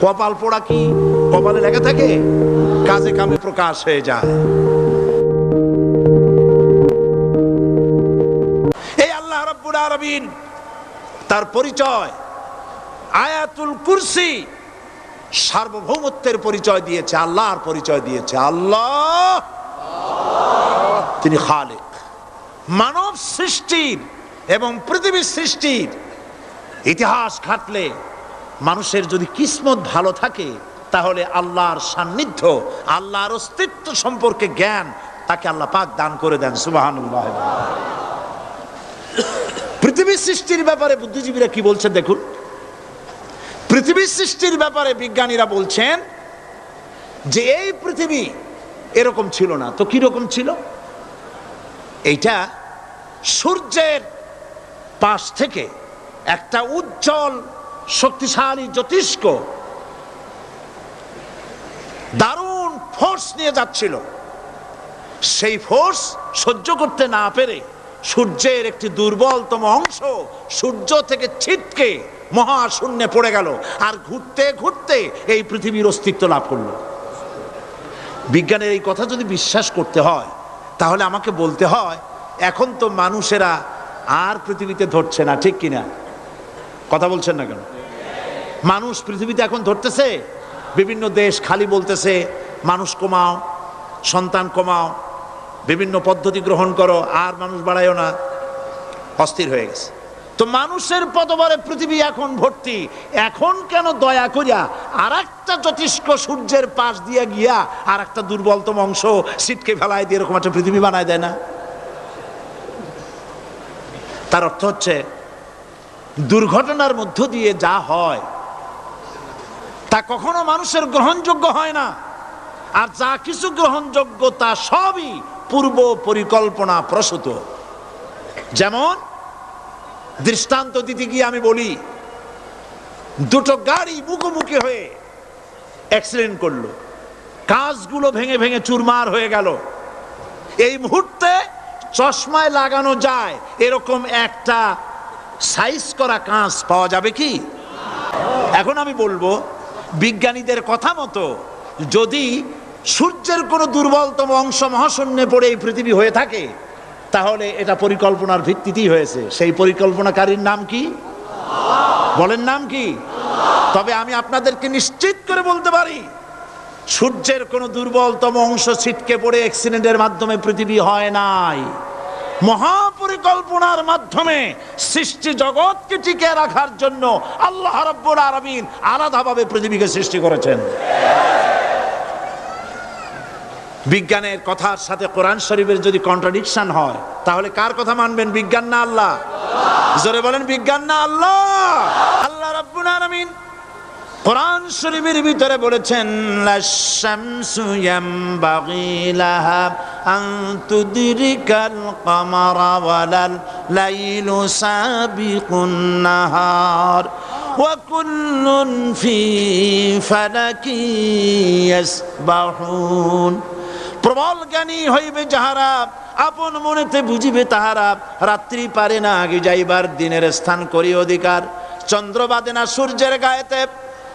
কপাল পোড়া কি? কপালে লেগে থাকে? কাজে কামে প্রকাশ হয়ে যায়। এই আল্লাহ রাব্বুল আলামিন, তার পরিচয় আয়াতুল কুরসি সার্বভৌমত্বের পরিচয় দিয়েছে, আল্লাহর পরিচয় দিয়েছে। আল্লাহ! তিনি খালেক। মানব সৃষ্টির এবং পৃথিবীর সৃষ্টির ইতিহাস ঘাটলে মানুষের যদি কিসমত ভালো থাকে, তাহলে আল্লাহর সান্নিধ্য, আল্লাহর অস্তিত্ব সম্পর্কে জ্ঞান তাকে আল্লাহ পাক দান করে দেন, সুবহানাল্লাহ। পৃথিবীর সৃষ্টির ব্যাপারে বুদ্ধিজীবীরা কি বলছেন দেখুন? পৃথিবীর সৃষ্টির ব্যাপারে বিজ্ঞানীরা বলছেন যে এই পৃথিবী এরকম ছিল না। তো কি রকম ছিল? এইটা সূর্যের পাশ থেকে একটা উজ্জ্বল শক্তিশালী জ্যোতিষ্ক দারুণ ফোর্স নিয়ে যাচ্ছিল। সেই ফোর্স সহ্য করতে না পেরে সূর্যের একটি দুর্বলতম অংশ সূর্য থেকে ছিটকে মহাশূন্যে পড়ে গেল আর ঘুরতে ঘুরতে এই পৃথিবীর অস্তিত্ব লাভ করল। বিজ্ঞানের এই কথা যদি বিশ্বাস করতে হয়, তাহলে আমাকে বলতে হয়, এখন তো মানুষেরা আর পৃথিবীতে ধরছে না, ঠিক কিনা? কথা বলছেন না কেন? মানুষ পৃথিবীতে এখন ধরতেছে? বিভিন্ন দেশ খালি বলতেছে, মানুষ কমাও, সন্তান কমাও, বিভিন্ন পদ্ধতি গ্রহণ করো, আর মানুষ বাড়ায়ও না। অস্থির হয়ে গেছে। তো মানুষের পদবরে পৃথিবী এখন ভর্তি। এখন কেন দয়া করিয়া আর একটা যথেষ্ট সূর্যের পাশ দিয়ে গিয়া আর একটা দুর্বলতম অংশ সিটকে ফেলায় দিয়ে এরকম একটা পৃথিবী বানায় দেয় না? তার অর্থ হচ্ছে, দুর্ঘটনার মধ্য দিয়ে যা হয় তা কখনো মানুষের গ্রহণযোগ্য হয় না। আর যা কিছু গ্রহণযোগ্য তা সবই পূর্ব পরিকল্পনা প্রসূত। যেমন, দৃষ্টান্ত দিতে গিয়ে আমি বলি, দুটো গাড়ি মুখোমুখি হয়ে অ্যাক্সিডেন্ট করল। কাজগুলো ভেঙে ভেঙে চুরমার হয়ে গেল। এই মুহূর্তে চশমায় লাগানো যায়, এরকম একটা সাইজ করা কাঁচ পাওয়া যাবে কি? এখন আমি বলব বিজ্ঞানীদের কথা মতো, যদি সূর্যের কোনো দুর্বলতম অংশ মহাশূন্যে পড়ে এই পৃথিবী হয়ে থাকে, তাহলে এটা পরিকল্পনার ভিত্তিতেই হয়েছে। সেই পরিকল্পনাকারীর নাম কি? বলেন নাম কি? তবে আমি আপনাদেরকে নিশ্চিত করে বলতে পারি, সূর্যের কোনো দুর্বলতম অংশ ছিটকে পড়ে অ্যাক্সিডেন্টের মাধ্যমে পৃথিবী হয় নাই। মহাপরিকল্পনার মাধ্যমে সৃষ্টি জগৎকে টিকে রাখার জন্য আল্লাহ রব্বুল আলামিন আলাদাভাবে পৃথিবীকে সৃষ্টি করেছেন। বিজ্ঞানের কথার সাথে কোরআন শরীফের যদি কন্ট্রাডিকশন হয়, তাহলে কার কথা মানবেন? বিজ্ঞান না আল্লাহ? জোরে বলেন, বিজ্ঞান না আল্লাহ? আল্লাহ রাব্বুল আলামিন কোরআন শরীফের ভিতরে বলেছেন লাইলু নাহার। প্রবল জ্ঞানী হইবে যাহারা, আপন মনেতে বুঝিবে তাহারা, রাত্রি পারে না আগে যাইবার দিনের স্থান করি অধিকার। চন্দ্র বাদে না সূর্যের গায়েতে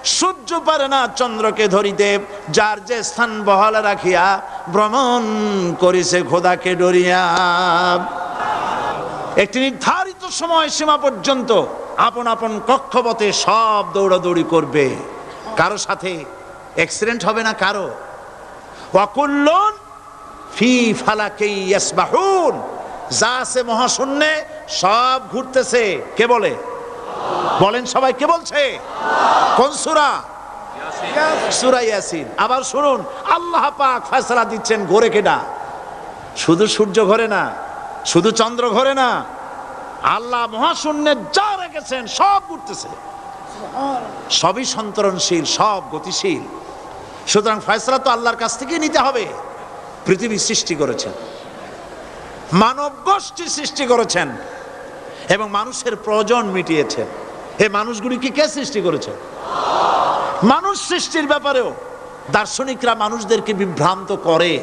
সূর্য পারে না চন্দ্রকে ধরিতে, যার যে স্থান বহাল রাখিয়া ভ্রমণ করিছে খোদাকে ডরিয়া। একটি নির্ধারিত সময় সীমা পর্যন্ত আপন আপন কক্ষপথে সব দৌড়াদৌড়ি করবে। কারও সাথে অ্যাক্সিডেন্ট হবে না কারও। ওয়াকুল্লুন ফি ফালাকেই ইয়াসবাহুন। যা আছে মহাশূন্যে সব ঘুরতেছে। কে বলে? বলেন সবাই, কে বলছে? কোন সুরা? সূরা ইয়াসিন। আবার শুনুন, আল্লাহ পাক ফয়সালা দিচ্ছেন ঘোরে কেডা? শুধু সূর্য ঘরে না, শুধু চন্দ্র ঘরে না, আল্লাহ মহাশূন্যে যা রেখেছেন সব উঠতেছে সবই সন্তরণশীল, সব গতিশীল। সুতরাং ফয়সলা তো আল্লাহর কাছ থেকেই নিতে হবে। পৃথিবী সৃষ্টি করেছেন। মানব গোষ্ঠী সৃষ্টি করেছেন। এবং মানুষের প্রয়োজন মিটিয়েছেন। এই মানুষগুলিকে কে সৃষ্টি করেছে? মানুষ সৃষ্টির ব্যাপারেও দার্শনিকরা মানুষদেরকে বিভ্রান্ত করে।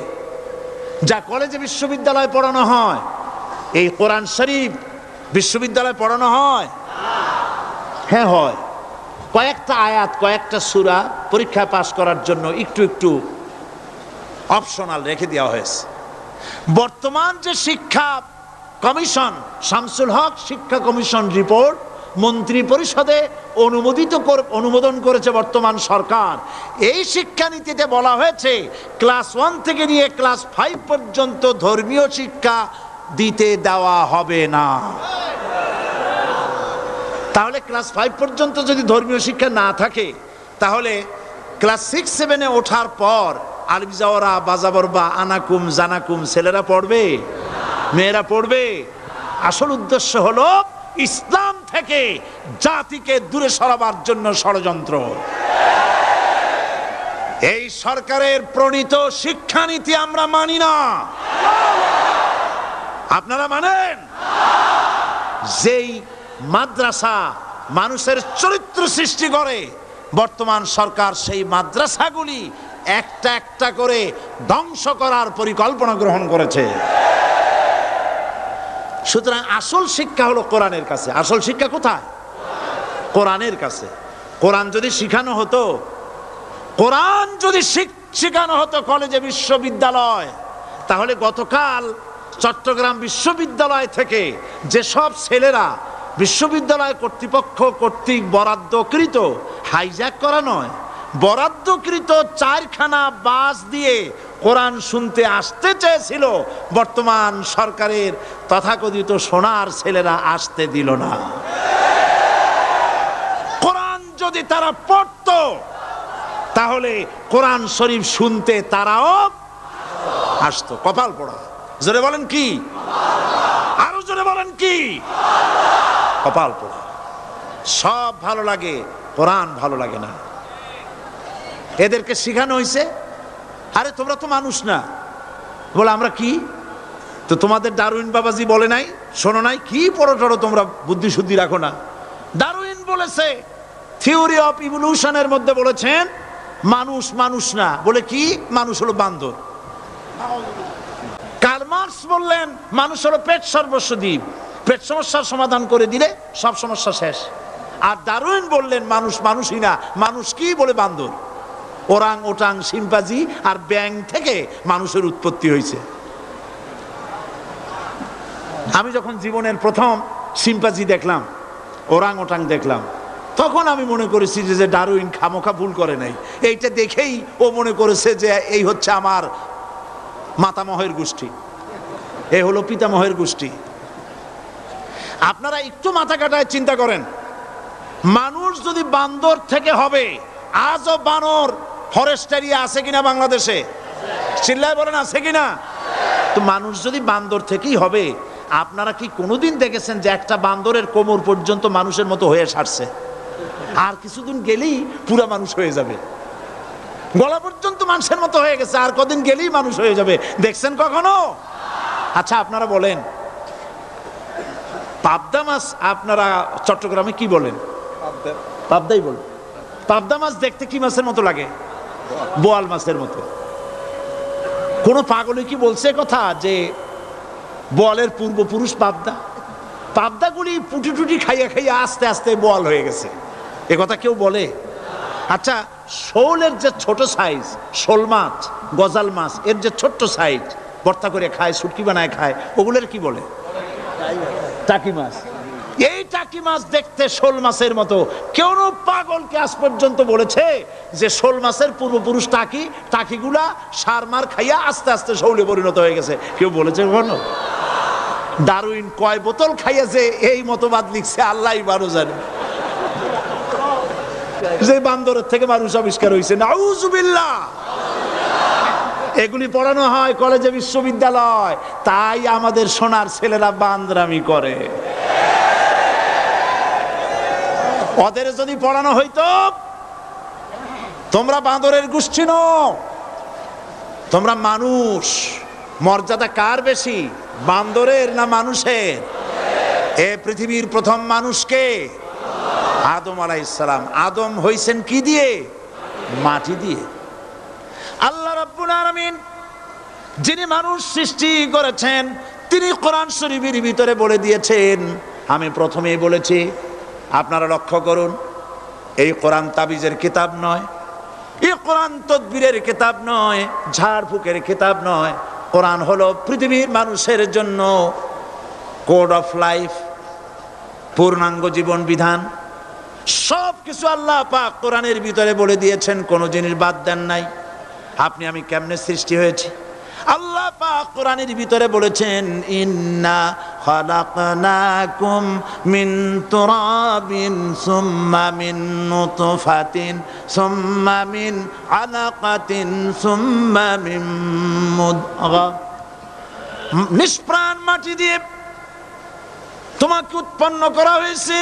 যা কলেজে বিশ্ববিদ্যালয়ে পড়ানো হয়, এই কোরআন শরীফ বিশ্ববিদ্যালয়ে পড়ানো হয়। হ্যাঁ হয়। কয়েকটা আয়াত, কয়েকটা সুরা পরীক্ষা পাশ করার জন্য একটু একটু অপশনাল রেখে দেওয়া হয়েছে। বর্তমান যে শিক্ষা কমিশন, শামসুল হক শিক্ষা কমিশন রিপোর্ট মন্ত্রী পরিষদে অনুমোদিত অনুমোদন করেছে বর্তমান সরকার। এই শিক্ষানীতিতে বলা হয়েছে ক্লাস ওয়ান থেকে নিয়ে ক্লাস ফাইভ পর্যন্ত ধর্মীয় শিক্ষা দিতে দেওয়া হবে না। তাহলে ক্লাস ফাইভ পর্যন্ত যদি ধর্মীয় শিক্ষা না থাকে, তাহলে ক্লাস সিক্স সেভেনে ওঠার পর আলিফ যাওয়ারা বাজাবর বা আনাকুম, জানাকুম, ছেলেরা পড়বে, মেয়েরা পড়বে। আসল উদ্দেশ্য হলো ইসলাম থেকে জাতিকে দূরে সরাবার জন্য ষড়যন্ত্র। এই সরকারের প্রণীত শিক্ষানীতি আমরা মানি না। আপনারা মানেন? যেই মাদ্রাসা মানুষের চরিত্র সৃষ্টি করে, বর্তমান সরকার সেই মাদ্রাসাগুলি একটা একটা করে ধ্বংস করার পরিকল্পনা গ্রহণ করেছে। সুতরাং আসল শিক্ষা হলো কোরআনের কাছে। আসল শিক্ষা কোথায়? কোরআনের কাছে। কোরআন যদি শিখানো হতো, কোরআন যদি শিখ- শেখানো হতো কলেজে বিশ্ববিদ্যালয়, তাহলে গতকাল চট্টগ্রাম বিশ্ববিদ্যালয় থেকে যেসব ছেলেরা বিশ্ববিদ্যালয় কর্তৃপক্ষ কর্তৃক বরাদ্দকৃত হাইজ্যাক করা নয় বরাদ্দকৃত চারখানা বাস দিয়ে কোরআন শুনতে আসতে চেয়েছিল। বর্তমান সরকারের তথাকথিত সোনার ছেলেরা আসতে দিল না। কোরআন যদি তারা পড়তো, তাহলে কোরআন শরীফ শুনতে তারাও আসতো। কপাল পড়া। জোরে বলেন কি? আরও জোরে বলেন কি? কপাল পড়া। সব ভালো লাগে, কোরআন ভালো লাগে না। এদেরকে শিখানো হয়েছে আরে, তোমরা তো মানুষ না। বলে, আমরা কি? তো তোমাদের ডারউইন বাবাজি বলে নাই, শোনো নাই, কি পড়ো টড়ো তোমরা বুদ্ধি শুদ্ধি রাখো না। ডারউইন বলেছে, থিওরি অফ ইভলিউশনের মধ্যে বলেছেন, মানুষ মানুষ না। বলে কি? মানুষ হলো বান্দর। কার্ল মার্কস বললেন, মানুষ হলো পেট সর্বস্ব দ্বীপ। পেট সমস্যার সমাধান করে দিলে সব সমস্যা শেষ। আর দারুইন বললেন, মানুষ মানুষই না। মানুষ কি? বলে বান্দর। ওরাং ওটাং সিম্পাজি আর ব্যাং থেকে মানুষের উৎপত্তি হয়েছে। আমি যখন জীবনের প্রথম সিম্পাজি দেখলাম ওরাং ওটাং দেখলাম, তখন আমি মনে করেছি যে ডারুইন খামোখা ভুল করে নাই। এইটা দেখেই ও মনে করেছে যে, এই হচ্ছে আমার মাতামহের গোষ্ঠী। এ হলো পিতামহের গোষ্ঠী। আপনারা একটু মাথা কাটায় চিন্তা করেন। মানুষ যদি বান্দর থেকে হবে, আজও বানর ফরেস্ট এরিয়া আছে কিনা বাংলাদেশে? চিল্লায় বলেন আছে কিনা? তো মানুষ যদি বান্দর থেকেই হবে আপনারা কি কোনোদিন দেখেছেন যে একটা বান্দরের কোমর পর্যন্ত মানুষের মতো হয়ে সারছে? আর কিছুদিন গেলেই পুরা মানুষ হয়ে যাবে। গলা পর্যন্ত মানুষের মতো হয়ে গেছে আর কদিন গেলেই মানুষ হয়ে যাবে। দেখছেন কখনো? আচ্ছা আপনারা বলেন। পাবদা মাছ আপনারা চট্টগ্রামে কি বলেন? পাবদাই বলেন। পাবদা মাছ দেখতে কি মাছের মতো লাগে? বোয়াল মাছের মতো। কোনো পাগলে কি বলছে কথা যে বোয়ালের পূর্বপুরুষ পাবদা? পাবদাগুলি পুটি টুটি খাইয়া খাইয়া আস্তে আস্তে বোয়াল হয়ে গেছে। এ কথা কেউ বলে? আচ্ছা শোলের যে ছোট সাইজ, শোল মাছ, গজাল মাছ, এর যে ছোট্ট সাইজ, ভর্তা করে খায়, সুটকি বানায় খায়, ওগুলোর কি বলে? টাকি মাছ। এই টাকি মাছ দেখতে শোল মাছের মতো? কেউ পাগলকে আজ পর্যন্ত বলেছে যে শোল মাছের পূর্বপুরুষ টাকি, টাকিগুলা সার মার খাইয়া আস্তে আস্তে শৌলে পরিণত হয়ে গেছে। কেউ বলেছে কখনো? দারুইন কয় বোতল খাইয়া যে এই মতবাদ লিখছে, আল্লাহ বারো জানে। যে বান্দরের থেকে মানুষ আবিষ্কার হয়েছে নাউজুবিল্লাহ। এগুলি পড়ানো হয় কলেজে বিশ্ববিদ্যালয়। তাই আমাদের সোনার ছেলেরা বান্দরামি করে। ওদের যদি পড়ানো হইতো, তোমরা বান্দরের গোষ্ঠী ন তোমরা মানুষ। মর্যাদা কার বেশি, বান্দরের না মানুষের? এ পৃথিবীর প্রথম মানুষকে আদম আলাইসালাম আদম হইছেন কি দিয়ে? মাটি দিয়ে। আল্লাহ রাব্বুল আলামিন যিনি মানুষ সৃষ্টি করেছেন, তিনি কোরআন শরীফের ভিতরে বলে দিয়েছেন। আমি প্রথমেই বলেছি আপনারা লক্ষ্য করুন, এই কোরআন তাবিজের কিতাব নয়, এই কোরআন তদবিরের কিতাব নয় ঝাড়ফুকের কিতাব নয়। কোরআন হলো পৃথিবীর মানুষের জন্য কোড অফ লাইফ, পূর্ণাঙ্গ জীবন বিধান। সব কিছু আল্লাহ পাক কোরআনের ভিতরে বলে দিয়েছেন, কোনো জিনিস বাদ দেন নাই। আপনি, আমি কেমনে সৃষ্টি হয়েছি? আল্লাহ পাক কোরআনের ভিতরে বলেছেন, ইন্না খালাকনাকুম মিন তুরাবিন, সুম্মা মিন নুতফাতিন, সুম্মা মিন আলাকাতিন, সুম্মা মিন মুদগা। নিষ্প্রাণ মাটি দিয়ে তোমাকে উৎপন্ন করা হয়েছে।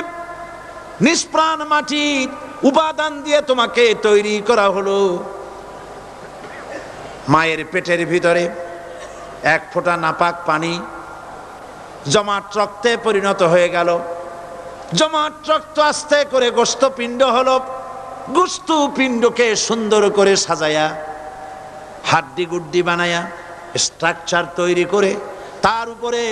নিষ্প্রাণ মাটির উপাদান দিয়ে তোমাকে তৈরি করা হলো। মায়ের পেটের ভিতরে এক ফোঁটা নাপাক পানি জমাট রক্তে পরিণত হয়ে গেল। জমাট রক্ত আস্তে করে গোস্ত পিণ্ড হলো। গোস্ত পিণ্ডকে সুন্দর করে সাজায়া, হাড্ডি গুড্ডি বানায়া স্ট্রাকচার তৈরি করে, তার উপরে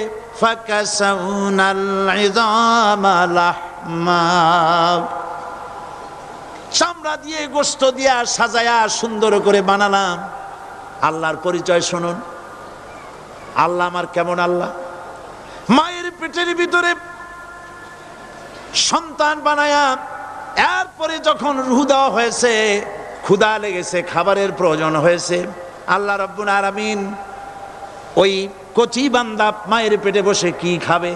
চামড়া দিয়ে গোস্ত দিয়া সাজায়া সুন্দর করে বানালাম। আল্লাহর পরিচয় শুনুন। আল্লাহ আমার কেমন আল্লাহ? পেটের ভিতরে সন্তান বানায়া এরপরে যখন রুহ দেওয়া হয়েছে ক্ষুদা লেগেছে, খাবারের প্রয়োজন হয়েছে, আল্লাহ রব্বুল আলামিন ওই কচি বান্দা মায়ের পেটে বসে কি খাবে?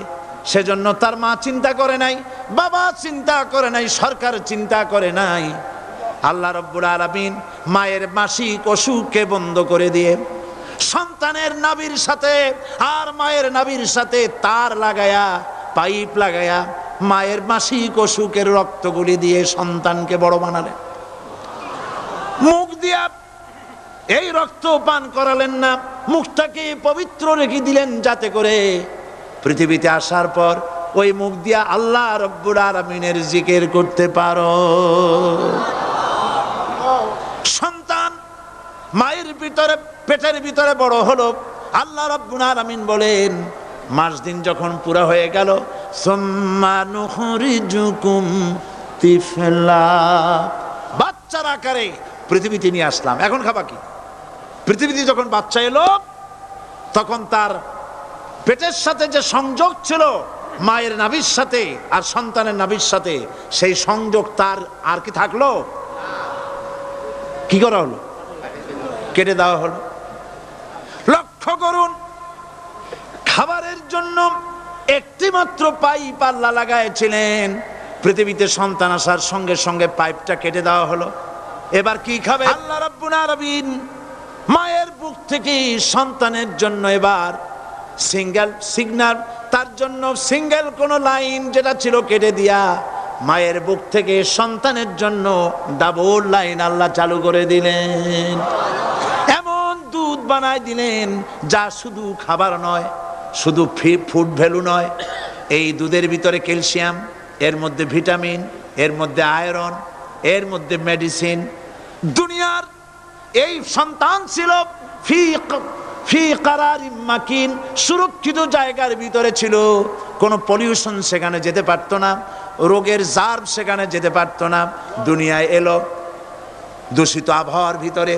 সেজন্য তার মা চিন্তা করে নাই, বাবা চিন্তা করে নাই, সরকার চিন্তা করে নাই। আল্লাহ রব্বুল আলামিন মায়ের মাসিক অসুখকে বন্ধ করে দিয়ে সন্তানের নাবির সাথে আর মায়ের নাবির সাথে তার লাগায়া, পাইপ লাগায়া মায়ের মাসিক অসুখের রক্তগুলি দিয়ে সন্তানকে বড় বানালেন মুখ দিয়া এই রক্ত পান করালেন না, মুখটাকে পবিত্র রেখে দিলেন যাতে করে পৃথিবীতে আসার পর ওই মুখ দিয়া আল্লাহ রব্বুর আলমিনের জিকের করতে পারো। সন্তান মায়ের ভিতরে পেটের ভিতরে বড় হলো। আল্লাহ রব্বুল আলামিন বলেন, মাস দিন যখন পুরা হয়ে গেল, সুম্মা নুখরিজুকুম তিফলা। বাচ্চার আকারে পৃথিবীতে নিয়ে আসলাম। এখন খাবা কি? পৃথিবীতে যখন বাচ্চা এলো, তখন তার পেটের সাথে যে সংযোগ ছিল, মায়ের নাভির সাথে আর সন্তানের নাভির সাথে, সেই সংযোগ তার আর কি থাকল? কি করা হলো? কেটে দেওয়া হলো। লক্ষ্য করুন, খাবারের জন্য একটি মাত্র পাইপ আল্লাহ লাগাইছিলেন। পৃথিবীতে সন্তান আসার সঙ্গে সঙ্গে পাইপটা কেটে দেওয়া হলো। এবার কি খাবে? আল্লাহ রাব্বুল আলামিন মায়ের বুক থেকে সন্তানের জন্য এবার সিঙ্গেল সিগন্যাল, তার জন্য সিঙ্গেল কোন লাইন যেটা ছিল কেটে দিয়া মায়ের বুক থেকে সন্তানের জন্য ডাবল লাইন আল্লাহ চালু করে দিলেন। বানায় দিলেন, যা শুধু খাবার নয়, শুধু ফুড ভ্যালু নয়, এই দুধের ভিতরে ক্যালসিয়াম, এর মধ্যে ভিটামিন, এর মধ্যে আয়রন, এর মধ্যে মেডিসিন। দুনিয়ার এই সন্তান ছিল মাকিন, সুরক্ষিত জায়গার ভিতরে ছিল। কোনো পলিউশন সেখানে যেতে পারতো না, রোগের জার্ভ সেখানে যেতে পারতো না, দুনিয়ায় এলো। দূষিত আবহাওয়ার ভিতরে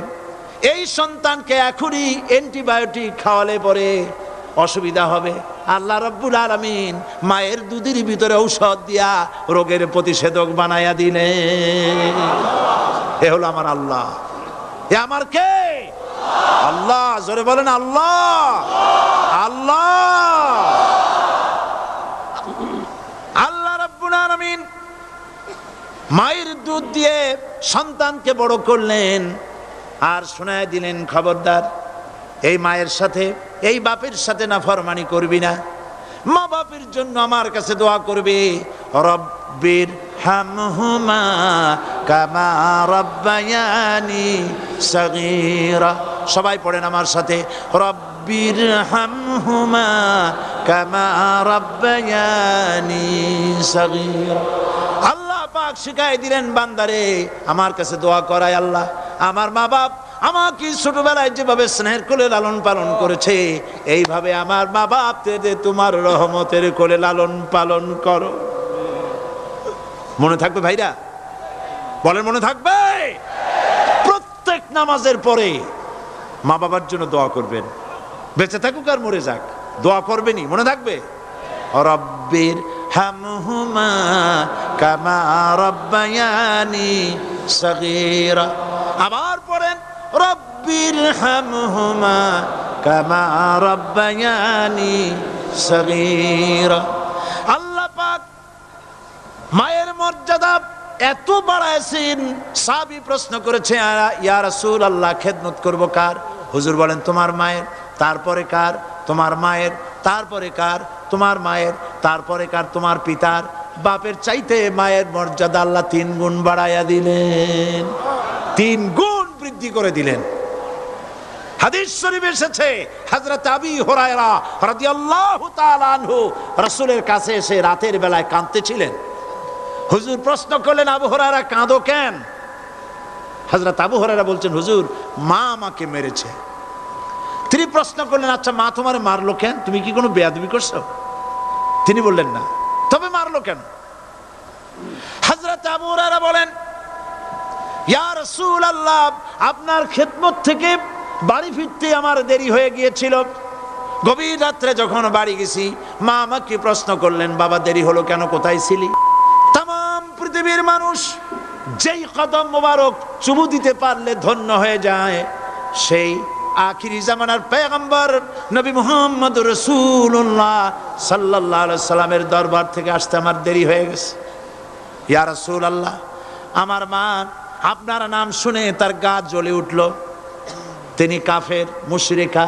এই সন্তানকে এখনই অ্যান্টিবায়োটিক খাওয়ালে পরে অসুবিধা হবে। আল্লাহ রব্বুল আলমিন মায়ের দুধের ভিতরে ঔষধ দিয়া রোগের প্রতিষেধক বানাইয়া দিলে এ হলো আমার আল্লাহ। এ আমার কে? আল্লাহ, জোরে বলেন আল্লাহ। আল্লাহ। আল্লাহ রব্বুল আলামিন মায়ের দুধ দিয়ে সন্তানকে বড় করলেন। আর শোনায় দিলেন খবরদার, এই মায়ের সাথে, এই বাপের সাথে না ফরমানি করবি না? মা বাপের জন্য আমার কাছে দোয়া করবে, রব্বির হামহুমা কামা রব্বায়ানি সগীরা। সবাই পড়েন আমার সাথে, রব্বির হামহুমা কামা রব্বায়ানি সগীরা। আল্লাহ পাক শিখাই দিলেন বান্দারে, আমার কাছে দোয়া করায় আল্লাহ। আমার মা বাপ আমাকে ছোটবেলায় যেভাবে স্নেহের কোলে লালন পালন করেছে, এইভাবে আমার মা বাপ তোমার রহমতের কোলে লালন পালন করো। মনে থাকবে ভাইরা? বলেন, মনে থাকবে? প্রত্যেক নামাজের পরে মা বাবার জন্য দোয়া করবেন। বেঁচে থাকুক আর মরে যাক। দোয়া করবেনই, মনে থাকবে? রব্বির হামহুমা কামা রব্বায়ানি সগীরা। আবার পড়েন, রব্বির হামহুমা কামা রব্বায়ানি সগীরা। আল্লাহ পাক মায়ের মর্যাদা এত বাড়াইছেন সাবি প্রশ্ন করেছে "আ- ইয়া রাসূল আল্লাহ খেদমত করব কার? হুজুর বলেন, তোমার মায়ের, তারপরে কার? তোমার মায়ের, তারপরে কার? তোমার মায়ের, তারপরে কার? তোমার পিতার। বাপের চাইতে মায়ের মর্যাদা আল্লাহ তিন গুণ বাড়াইয়া দিলেন। তিন গুণ বৃদ্ধি করে দিলেন। হাদিস শরীফ এসেছে, হযরত আবি হুরায়রা রাদিয়াল্লাহু তাআলা আনহু রাসূলের কাছে এসে রাতের বেলায় কাঁদতেছিলেন। হুজুর প্রশ্ন করলেন, আবু হরারা কাঁদো কেন? হজরত আবু হরারা বলছেন, হুজুর, মা আমাকে মেরেছে। তিনি প্রশ্ন করলেন আচ্ছা মা তোমার মারলো কেন? তুমি কি কোনো বেয়াদবি করছ? তিনি বললেন, না। তবে মারলো কেন? হজরত আবু হরারা বলেন রাসূল আল্লাহ আপনার খেদমত থেকে বাড়ি ফিরতে আমার দেরি হয়ে গিয়েছিল। গভীর রাত্রে যখন বাড়ি গেছি, মা আমাকে প্রশ্ন করলেন, বাবা, দেরি হলো কেন? কোথায় ছিলি? তাম পৃথিবীর মানুষ যেই কদম মোবারক চুমু দিতে পারলে ধন্য হয়ে যায়, সেই আখিরি জামানার পেগম্বর নবী মোহাম্মদ রসুল্লাহ সাল্লাহ সাল্লামের দরবার থেকে আসতে আমার দেরি হয়ে গেছে। ইয়া রসুল আল্লাহ আমার মা আপনার নাম শুনে তার গা জ্বলে উঠল। তিনি কাফের, মুশরিকা।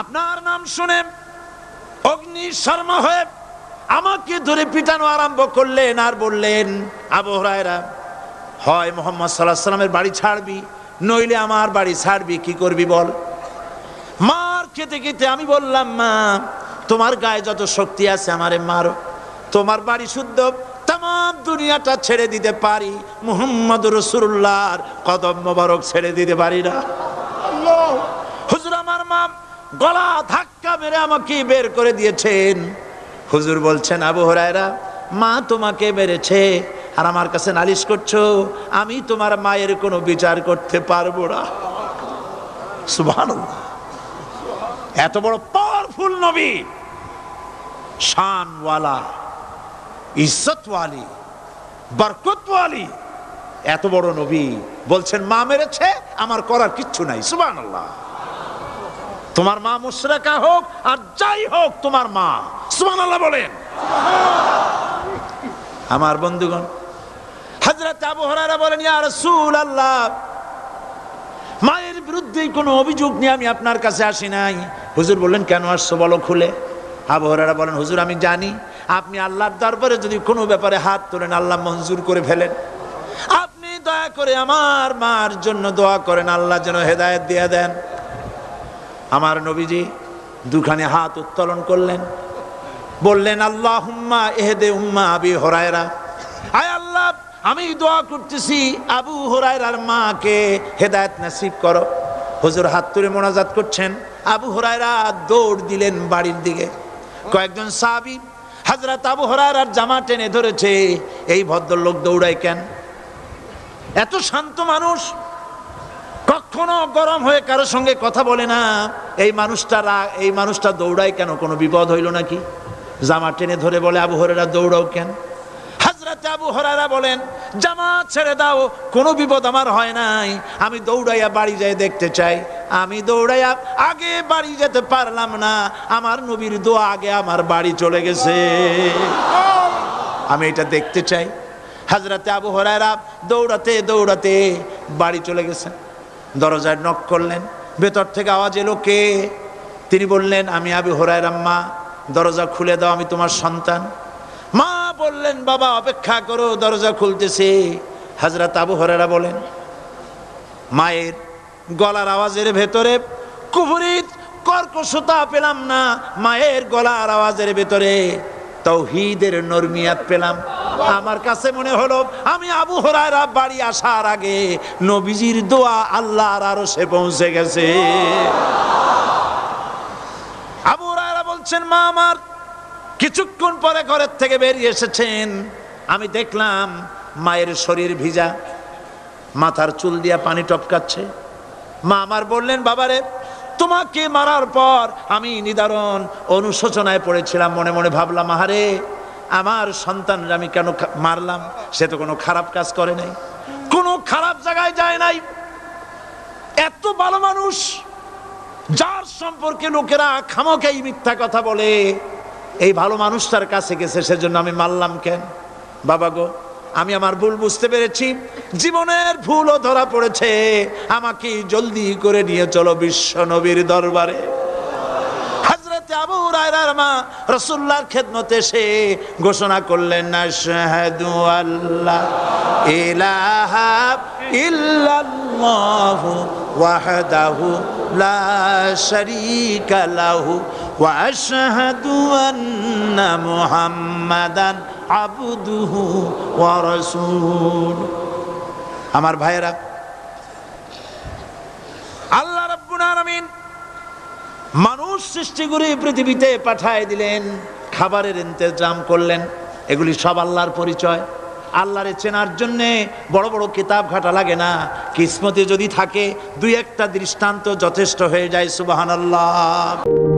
আপনার নাম শুনে অগ্নি শর্মা হয়ে আমাকে ধরে পিটানো আরম্ভ করলেন আর বললেন, আবু হুরায়রা, হয় মোহাম্মদ সাল্লাহ সাল্লামের বাড়ি ছাড়বি, নইলে আমার বাড়ি ছাড়বি, কি করবি বল? মার খেতে খেতে আমি বললাম, মা, তোমার গায়ে যত শক্তি আছে আমারে মারো, তোমার বাড়ি শুদ্ধ তাম দুনিয়াটা ছেড়ে দিতে পারি। মুহাম্মদ রসুল্লাহর কদম মোবারক ছেড়ে দিতে পারি না। হুজুর আমার মা গলা ধাক্কা মেরে আমাকে বের করে দিয়েছেন। হুজুর বলছেন আবু হরায়রা মা তোমাকে মেরেছে আর আমার কাছে নালিশ করছ আমি তোমার মায়ের কোনো বিচার করতে পারব না। সুবহানাল্লাহ। এত বড় পাওয়ারফুল নবী। শানওয়ালা। ইজ্জতওয়ালি, বরকতওয়ালি। এত বড় নবী বলছেন, মা মেরেছে, আমার করার কিচ্ছু নাই। সুবহানাল্লাহ। তোমার মা মুশরাকা হোক আর যাই হোক, তোমার মা। সুবহানাল্লাহ বলেন। আমার বন্ধুগণ, হযরত আবু হুরায়রা বলেন, ইয়া রাসূলুল্লাহ, মায়ের বিরুদ্ধে কোনো অভিযোগ নিয়ে আমি আপনার কাছে আসি নাই। হুজুর বললেন, কেন আসছো বলো খুলে? আবু হুরায়রা বলেন, হুজুর, আমি জানি আপনি আল্লাহর দরবারে যদি কোনো ব্যাপারে হাত তোলেন, আল্লাহ মঞ্জুর করে ফেলেন। আপনি দয়া করে আমার মার জন্য দোয়া করেন, আল্লাহ যেন হেদায়েত দিয়ে দেন। আমার নবীজি দুখানে হাত উত্তোলন করলেন। বললেন আল্লাহ হুম্মা এহেদে উম্মা আবি হরায়রা। আয় আল্লাহ, আমি দোয়া করতেছি, আবু হরায়রার মাকে হেদায়েত নাসিব করো। হুজুর হাত তুলে মোনাজাত করছেন। আবু হরায়রা দৌড় দিলেন বাড়ির দিকে। কয়েকজন সাহাবী হাজরাত আবু আর জামা টেনে ধরেছে। এই ভদ্রলোক দৌড়ায় কেন? এত শান্ত মানুষ। কখনো গরম হয়ে কারও সঙ্গে কথা বলে না। এই মানুষটা এই মানুষটা দৌড়ায় কেন? কোনো বিপদ হইল নাকি? জামা টেনে ধরে বলে, আবু হরেরা দৌড়াও কেন? হাজরাত আবু হরারা বলেন, জামা ছেড়ে দাও, কোনো বিপদ আমার হয় নাই। আমি দৌড়াইয়া বাড়ি যাই দেখতে চাই। আমি দৌড়াইয়া আগে বাড়ি যেতে পারলাম না। আমার নবীর দোয়া আগে আমার বাড়ি চলে গেছে। আমি এটা দেখতে চাই। হাজরাতে আবু হরায়রা দৌড়াতে দৌড়াতে বাড়ি চলে গেছেন। দরজায় নক করলেন। ভেতর থেকে আওয়াজ এলো, কে? তিনি বললেন, আমি আবু হরায়রা, মা। দরজা খুলে দাও, আমি তোমার সন্তান। মা বললেন, বাবা, অপেক্ষা করো, দরজা খুলতেছে। হাজরাত আবু হরায়রা বলেন, মায়ের গলার আওয়াজের ভেতরে কুফুরিত কর্কশতা পেলাম না, মায়ের গলার আওয়াজের ভেতরে তৌহিদের নরমিয়াত পেলাম। আমার কাছে মনে হলো, আমি আবু হরায়রা বাড়ি আসার আগে নবীজির দোয়া আল্লাহর আরও সে পৌঁছে গেছে। আবু হরায়রা বলছেন, মা আমার, কিছুক্ষণ পরে ঘরের থেকে বেরিয়ে এসেছেন। আমি দেখলাম মায়ের শরীর ভিজা, মাথার চুল দিয়া পানি টপকাচ্ছে। মা আমার বললেন, বাবারে, তোমাকে মারার পর আমি নিদারণ অনুশোচনায় পড়েছিলাম। মনে মনে ভাবলাম, আহারে, আমার সন্তানরা আমি কেন মারলাম? সে তো কোনো খারাপ কাজ করে নাই। কোনো খারাপ জায়গায় যায় নাই। এত ভালো মানুষ, যার সম্পর্কে লোকেরা খামকেই মিথ্যা কথা বলে, এই ভালো মানুষটার কাছে গেছে, সেজন্য আমি মারলাম কেন? বাবা গো আমি আমার ভুল বুঝতে পেরেছি। জীবনের ভুলও ধরা পড়েছে। আমাকে জলদি করে নিয়ে চলো বিশ্ব নবীর দরবারে। আবু ঘোষণা করলেন আশহাদু আল্লাহ ইলাহা ইল্লাল্লাহু ওয়াহদাহু লা লাহু ওয়া আমার ভাইয়েরা, আল্লাহ মানুষ সৃষ্টি করে পৃথিবীতে পাঠায় দিলেন, খাবারের ইন্তজাম করলেন। এগুলি সব আল্লাহর পরিচয়। আল্লাহরে চেনার জন্যে বড় বড় কিতাব ঘাটা লাগে না। কিসমতে যদি থাকে, দুই একটা দৃষ্টান্ত যথেষ্ট হয়ে যায় সুবাহান আল্লাহ